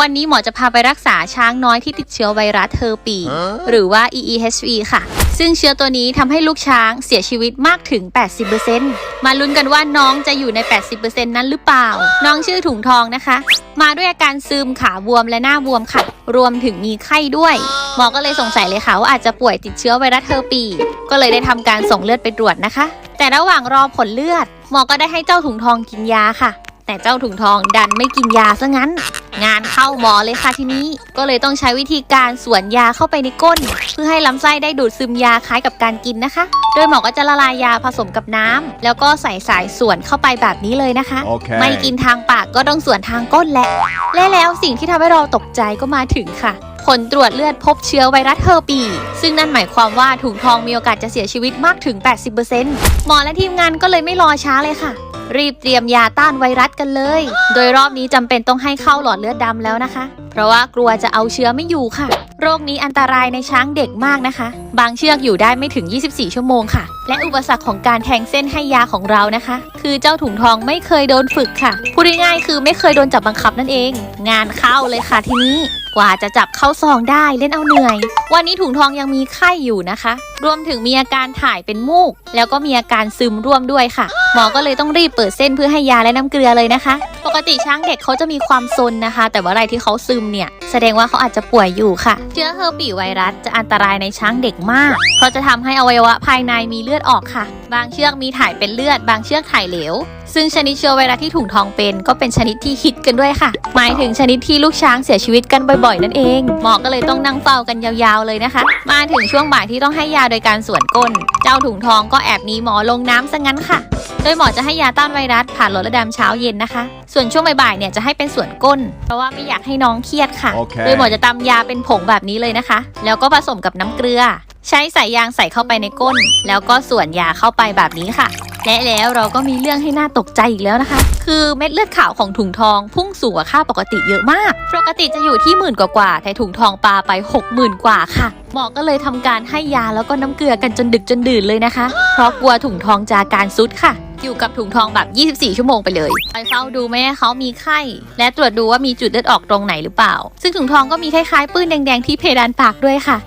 วันนี้หมอจะพาไปรักษาช้างน้อยที่ติดเชื้อไวรัสเทอร์ปี หรือว่า EEHV ค่ะ ซึ่งเชื้อตัวนี้ทำให้ลูกช้างเสียชีวิตมากถึง 80%มาลุ้นกันว่าน้องจะอยู่ใน 80%นั้นหรือเปล่า น้องชื่อถุงทองนะคะ มาด้วยอาการซึมขาบวมและหน้าบวมค่ะ รวมถึงมีไข้ด้วยหมอก็เลยสงสัยเลยค่ะว่าอาจจะป่วยติดเชื้อไวรัสเทอร์ปี ก็เลยได้ทำการส่งเลือดไปตรวจนะคะ แต่ระหว่างรอผลเลือด หมอก็ได้ให้เจ้าถุงทองกินยาค่ะ แต่เจ้าถุงทองดันไม่กินยาซะงั้น งานเข้าหมอเลยค่ะทีนี้ ก็เลยต้องใช้วิธีการสวนยาเข้าไปในก้น เพื่อให้ลำไส้ได้ดูดซึมยาคล้ายกับการกินนะคะ โดยหมอก็จะละลายยาผสมกับน้ำแล้วก็ใส่สายสวนเข้าไปแบบนี้เลยนะคะ Okay. ไม่กินทางปากก็ต้องสวนทางก้นแหละและแล้วสิ่งที่ทำให้เราตกใจก็มาถึงค่ะ ผลตรวจเลือดพบเชื้อไวรัสเฮอร์ปี ซึ่งนั่นหมายความว่าถุงทองมีโอกาสจะเสียชีวิตมากถึง 80%หมอและทีมงานก็เลยไม่รอช้าเลยค่ะ รีบเตรียมยาต้านไวรัสกันเลย โดยรอบนี้จำเป็นต้องให้เข้าหลอดเลือดดำแล้วนะคะ เพราะว่ากลัวจะเอาเชื้อไม่อยู่ค่ะ โรคนี้อันตรายในช้างเด็กมากนะคะ บางเชือกอยู่ได้ไม่ถึง 24 ชั่วโมงค่ะ และอุปสรรคของการแทงเส้นให้ยาของเรานะคะ คือเจ้าถุงทองไม่เคยโดนฝึกค่ะพูดง่ายๆคือไม่เคยโดนจับบังคับนั่นเอง งานเข้าเลยค่ะทีนี้ กว่าจะจับเข้าซองได้เล่นเอาเหนื่อย วันนี้ถุงทองยังมีไข้อยู่นะคะ รวมถึงมีอาการถ่ายเป็นมูก แล้วก็มีอาการซึมร่วมด้วยค่ะ หมอก็เลยต้องรีบเปิดเส้นเพื่อให้ยาและน้ำเกลือเลยนะคะ ปกติช้างเด็กเขาจะมีความซนนะคะ แต่ว่าอะไรที่เขาซึมเนี่ย แสดงว่าเขาอาจจะป่วยอยู่ค่ะ เชื้อเฮอร์ปีไวรัสจะอันตรายในช้างเด็กมาก เพราะจะทำให้อวัยวะภายในมีเลือดออกค่ะ บางเชือกมีถ่ายเป็นเลือด บางเชือกถ่ายเหลว ซึ่งชนิดเชื้อไวรัสที่ถุงทองเป็นก็เป็นชนิดที่ฮิตกันด้วยค่ะ หมายถึงชนิดที่ลูกช้างเสียชีวิตกันบ่อยๆ นั่นเอง หมอก็เลยต้องนั่งเฝ้ากันยาวๆเลยนะคะ มาถึงช่วงบ่ายที่ต้องให้ยาโดยการสวนก้น เจ้าถุงทองก็แอบหนีหมอลงน้ำซะงั้นค่ะ โดยหมอจะให้ยาต้านไวรัสผ่านหลอดเลือดดำเช้าเย็นนะคะ ส่วนช่วงบ่ายๆเนี่ยจะให้เป็นส่วนก้น เพราะว่าไม่อยากให้น้องเครียดค่ะโอเคโดยหมอจะตำยาเป็นผงแบบนี้เลยนะคะ แล้วก็ผสมกับน้ำเกลือ ใช้สายยางใส่เข้าไปในก้น แล้วก็ส่วนยาเข้าไปแบบนี้ค่ะและแล้วเราก็มีเรื่องให้น่าตกใจอีกแล้วนะคะ คือเม็ดเลือดขาวของถุงทอง พุ่งสูงกว่าค่าปกติเยอะมาก ปกติจะอยู่ที่หมื่นกว่าๆแต่ถุงทองปาไป 60,000 กว่าค่ะ หมอก็เลยทำการให้ยาแล้วก็น้ำเกลือกันจนดึกจนดื่นเลยนะคะ เพราะกลัวถุงทองจะอาการซุดค่ะ อยู่กับถุงทองแบบ 24 ชั่วโมงไปเลยไปเฝ้าดูไม่ให้เขามีไข้ และตรวจดูว่ามีจุดเลือดออกตรงไหนหรือเปล่า ซึ่งถุงทองก็มีคล้ายๆปื้นแดงๆที่เพดานปากด้วยค่ะ